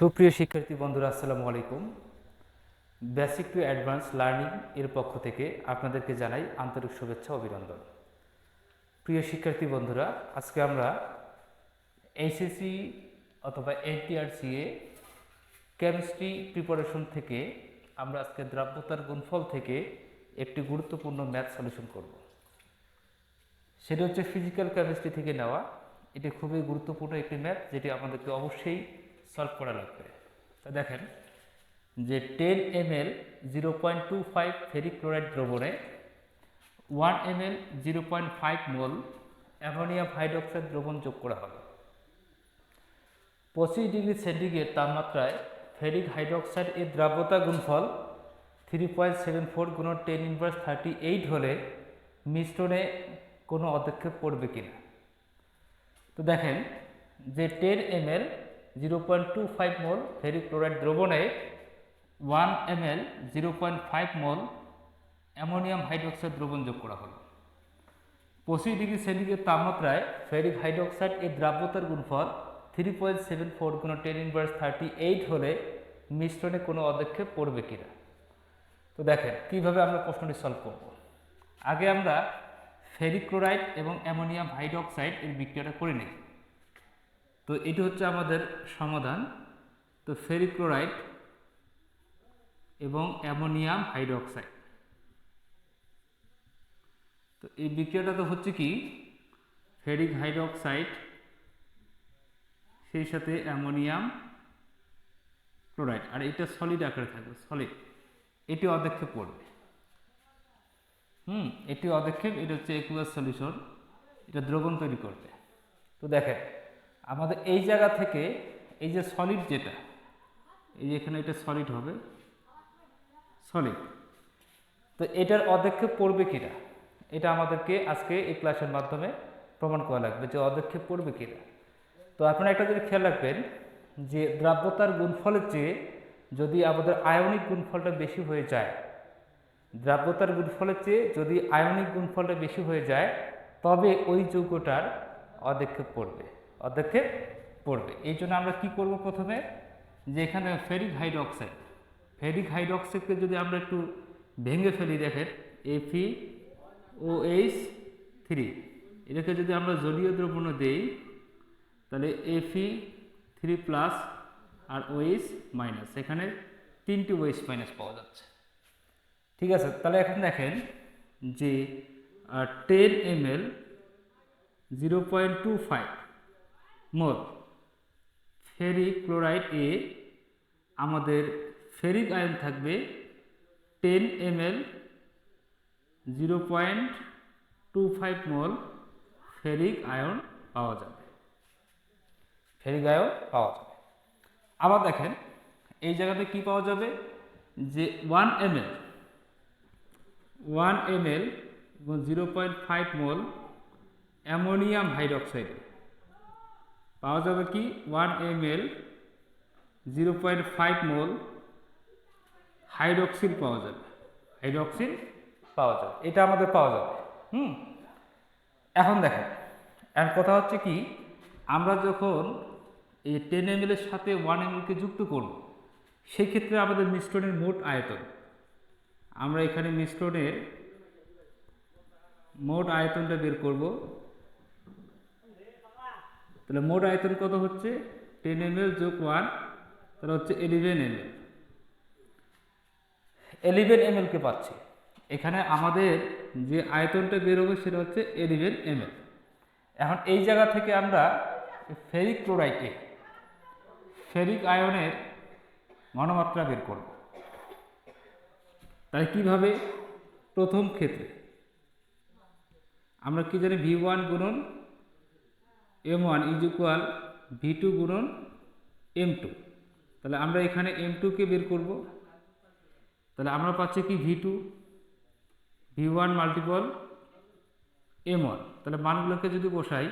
সুপ্রিয় শিক্ষার্থী বন্ধুরা, আসসালামু আলাইকুম। বেসিক টু অ্যাডভান্স লার্নিং এর পক্ষ থেকে আপনাদেরকে জানাই আন্তরিক শুভেচ্ছা, অভিনন্দন। প্রিয় শিক্ষার্থী বন্ধুরা, আজকে আমরা এইচএসসি অথবা এনটিআরসিএ কেমিস্ট্রি প্রিপারেশন থেকে আমরা আজকে দ্রাব্যতার গুণফল থেকে একটি গুরুত্বপূর্ণ ম্যাথ সলিউশন করব। সেটা হচ্ছে ফিজিক্যাল কেমিস্ট্রি থেকে নেওয়া। এটি খুবই গুরুত্বপূর্ণ একটি ম্যাথ যেটি আমাদেরকে অবশ্যই সলভ করা লাগবে। তা দেখেন, যে ten M L zero point two five ferric chloride দ্রবণে one M L zero point five mole ammonium hydroxide দ্রবণ যোগ করা হবে। পঁচিশ ডিগ্রি সেন্টিগ্রেড তাপমাত্রায় ফেরিক হাইড্রোক্সাইড এর দ্রাব্যতা গুণফল থ্রি পয়েন্ট সেভেন ফোর গুণ টেন ইনভার্স থার্টি এইট হলে মিশ্রণে কোনো পদক্ষেপ পড়বে কিনা। তো দেখেন, যে ten M L zero point two five mole ferric chloride দ্রবণে one M L zero point five mole ammonium hydroxide দ্রবণ যোগ করা হলো। পঁচিশ ডিগ্রি সেন্টিগ্রেড তাপমাত্রায় ফেরিক হাইড্রোক্সাইড এর দ্রাব্যতার গুণফল থ্রি পয়েন্ট সেভেন ফোর গুণ টেন ইনভার্স থার্টি এইট হলে মিশ্রণে কোনো পদক্ষেপ পড়বে কিনা। তো দেখেন, কীভাবে আমরা প্রশ্নটি সলভ করব। আগে আমরা ফেরিক ক্লোরাইড এবং অ্যামোনিয়াম হাইড্রোক্সাইড এর বিক্রিয়াটা করে নিই। তো এটি হচ্ছে আমাদের সমাধান। তো ফেরিক ক্লোরাইড এবং অ্যামোনিয়াম হাইড্রোক্সাইড। তো এই বিক্রিয়াটা তো হচ্ছে কি, ফেরিক হাইড্রোক্সাইড, সেই সাথে অ্যামোনিয়াম ক্লোরাইড। আর এটা সলিড আকারে থাকবে সলিড এটি অদক্ষেপ পড়বে হুম, এটি অদক্ষেপ এটা হচ্ছে একুয়াস সলিউশন এটা দ্রবণ তৈরি করবে। তো দেখেন আমাদের এই জায়গা থেকে এই যে সলিড যেটা, এই যে এখানে এটা সলিড হবে সলিড তো এটার অদক্ষেপ পড়বে কিনা? এটা আমাদেরকে আজকে এই ক্লাসের মাধ্যমে প্রমাণ করা লাগবে যে অদক্ষেপ পড়বে কিনা। তো আপনারা একটা যদি খেয়াল রাখবেন যে দ্রাব্যতার গুণফলের চেয়ে যদি আমাদের আয়নিক গুণফলটা বেশি হয়ে যায়, দ্রাব্যতার গুণফলের চেয়ে যদি আয়নিক গুণফলটা বেশি হয়ে যায়, তবে ওই যৌগটার অদক্ষেপ পড়বে। অদক্ষেপ পড়বে। এই জন্য আমরা কি করব প্রথমে? যে এখানে ফেরিক হাইড্রোক্সাইড। ফেরিক হাইড্রোক্সাইডকে যদি আমরা একটু ভেঙে ফেলি, দেখেন এফি ও এইচ থ্রি এটাকে যদি আমরা জলীয় দ্রবণ দেই, তাহলে এফি থ্রি প্লাস আর ওএইচ মাইনাস এখানে তিনটি ওএইচ মাইনাস পাওয়া যাচ্ছে। ঠিক আছে, তাহলে এখন দেখেন যে ten M L zero point two five mole ferric chloride এ আমাদের ফেরিক আয়ন থাকবে ten M L zero point two five mole ferric ion পাওয়া যাবে। ফেরিক আয়ন পাওয়া যাবে। আবার দেখেন, এই জায়গাতে কি পাওয়া যাবে? যে one M L one M L এবং zero point five mole ammonium hydroxide. পাওয়া যাবে কি? One M L zero point five mole hydroxyl পাওয়া যাবে। হাইড্রোক্সিল পাওয়া যাবে। এটা আমাদের পাওয়া যাবে। হুম? এখন দেখেন এখন কথা হচ্ছে কি? আমরা যখন এই টেন এম এর সাথে ওয়ান এম কে যুক্ত করব সেই ক্ষেত্রে আমাদের মিশ্রণের মোট আয়তন, আমরা এখানে মিশ্রণের মোট আয়তনটা বের করব তাহলে মোট আয়তন কত হচ্ছে? টেন এম এল যোগ ওয়ান, তাহলে হচ্ছে eleven M L. Eleven M কে পাচ্ছি। এখানে আমাদের যে আয়তনটা বেরোবে সেটা হচ্ছে এলিভেন এম এল। এখন এই জায়গা থেকে আমরা ফেরিক ক্লোরাইডে ফেরিক আয়নের ঘনমাত্রা বের করব। তাই কীভাবে? প্রথম ক্ষেত্রে আমরা কি জানি? ভি ওয়ান গুণন M one is equal V two গুণন এম টু। তাহলে আমরা এখানে এম টুকে বের করব। তাহলে আমরা পাচ্ছি কি V two? V one multiple M one. তাহলে মানগুলোকে যদি বসাই,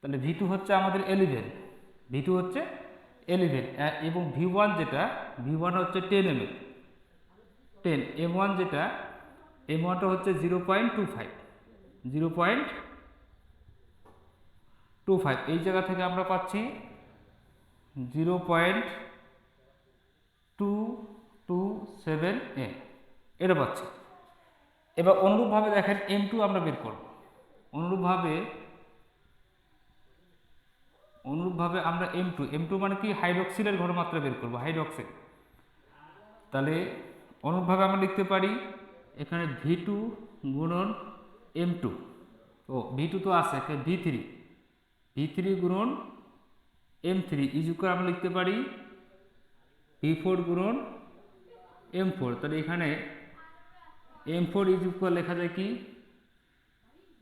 তাহলে ভি টু হচ্ছে আমাদের এলিভেন ভি টু হচ্ছে এলিভেন এবং ভি ওয়ান যেটা, ভি ওয়ান হচ্ছে ten M ten M one যেটা, এম ওয়ানটা হচ্ছে zero point two five zero point two five এই জায়গা থেকে আমরা পাচ্ছি zero point two two seven M এটা পাচ্ছি। এবার অনুরূপভাবে দেখেন এম টু আমরা বের করব। অনুরূপভাবে অনুরূপভাবে আমরা এম টু এম টু মানে কি? হাইড্রক্সিলের ঘনমাত্রা বের করব হাইড্রক্সিল তাহলে অনুরূপভাবে আমরা লিখতে পারি এখানে ভি টু গুণন এম টু ও ভি টু তো আছে ভি থ্রি ভি থ্রি গুণন এম থ্রি ইজুকার আমরা লিখতে পারি ভি ফোর গুণন এম ফোর তাহলে এখানে এম ফোর ইজুকার লেখা যায় কি?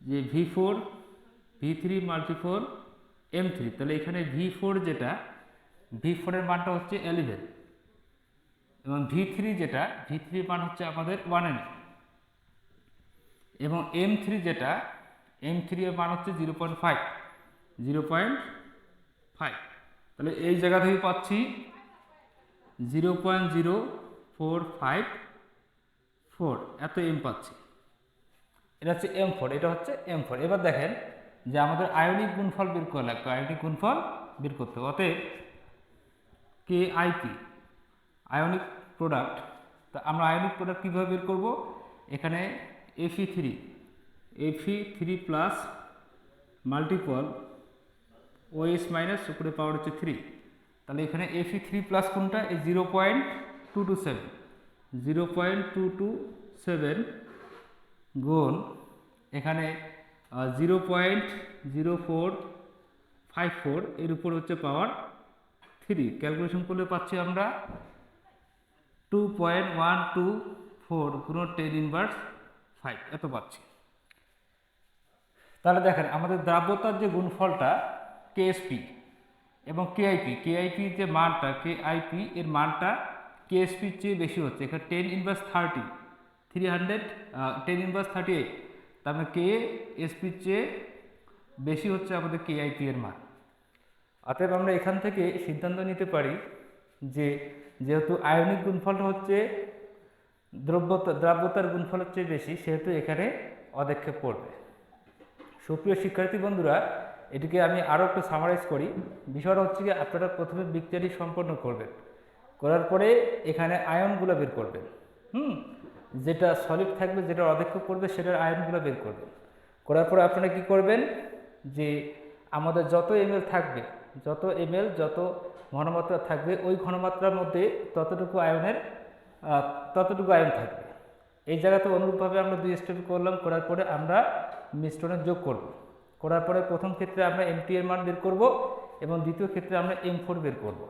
যে V four V three multi four M three তাহলে এখানে ভি ফোর যেটা ভি ফোরের মানটা হচ্ছে এলিভেন এবং ভি থ্রি যেটা ভি থ্রি মান হচ্ছে আমাদের ওয়ান এন এবং এম থ্রি যেটা এম থ্রি এর মান হচ্ছে zero point five zero point five. তাহলে এই জায়গা থেকে পাচ্ছি zero point zero four five four. এত এম পাচ্ছি। এটা হচ্ছে এম ফোর এটা হচ্ছে এম ফোর এবার দেখেন যে আমাদের আয়নিক গুণফল বের করা লাগবে আয়নিক গুণফল বের করতে হবে। অতএব কে আইপি আয়নিক প্রোডাক্ট তা আমরা আয়নিক প্রোডাক্ট কীভাবে বের করব? এখানে Fe three Fe three plus multiple OS minus উপরে পাওয়ার হচ্ছে থ্রি তাহলে এখানে এফি থ্রি প্লাস কোনটা? এই zero point two two seven zero point two two seven গুণ এখানে zero point zero four five four এর উপর হচ্ছে পাওয়ার থ্রি ক্যালকুলেশন করলে পাচ্ছি আমরা two point one two four গুণ টেন ইনভার্স ফাইভ এত পাচ্ছি। তাহলে দেখেন, আমাদের দ্রাব্যতার যে গুণফলটা কেএসপি এবং কেআইপি কেআইপি যে মানটা কেআইপি এর মানটা কেএসপির চেয়ে বেশি হচ্ছে। এখানে ten inverse thirty three hundred ten inverse thirty eight তার মানে কে এসপির চেয়ে বেশি হচ্ছে আমাদের কেআইপি এর মান। অতএব আমরা এখান থেকে সিদ্ধান্ত নিতে পারি যে যেহেতু আয়নিক গুণফলটা হচ্ছে দ্রব্যতা, দ্রাব্যতার গুণফলের চেয়ে বেশি, সেহেতু এখানে অদক্ষেপ পড়বে সুপ্রিয় শিক্ষার্থী বন্ধুরা এটিকে আমি আরও একটু সামারাইজ করি। বিষয়টা হচ্ছে কি আপনারা প্রথমে বিক্রিয়াটি সম্পন্ন করবেন। করার পরে এখানে আয়নগুলো বের করবেন। হুম? যেটা সলিড থাকবে, যেটা অদক্ষেপ করবে, সেটার আয়নগুলো বের করবেন। করার পরে আপনারা কি করবেন? যে আমাদের যত এমএল থাকবে, যত এমএল যত ঘনমাত্রা থাকবে, ওই ঘনমাত্রার মধ্যে ততটুকু আয়নের ততটুকু আয়ন থাকবে। এই জায়গাতে অনুরূপভাবে আমরা দুই স্টেপ করলাম। করার পরে আমরা মিশ্রণে যোগ করব। করার পরে প্রথম ক্ষেত্রে আমরা এমটি এর মান বের করব এবং দ্বিতীয় ক্ষেত্রে আমরা এম ফোর বের করব।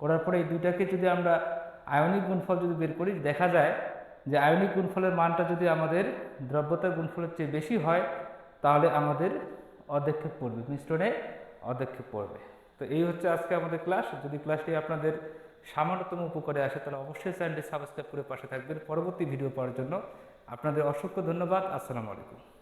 করার পরে এই দুইটাকে যদি আমরা আয়নিক গুণফল যদি বের করি, দেখা যায় যে আয়নিক গুণফলের মানটা যদি আমাদের দ্রব্যতার গুণফলের চেয়ে বেশি হয়, তাহলে আমাদের অদক্ষেপ পড়বে, মিশ্রণে অদক্ষেপ পড়বে। তো এই হচ্ছে আজকে আমাদের ক্লাস যদি ক্লাসটি আপনাদের সামান্যতম উপকারে আসে, তাহলে অবশ্যই চ্যানেলটি সাবস্ক্রাইব করে পাশে থাকবেন। পরবর্তী ভিডিও পাওয়ার জন্য আপনাদের অসংখ্য ধন্যবাদ। আসসালামু আলাইকুম।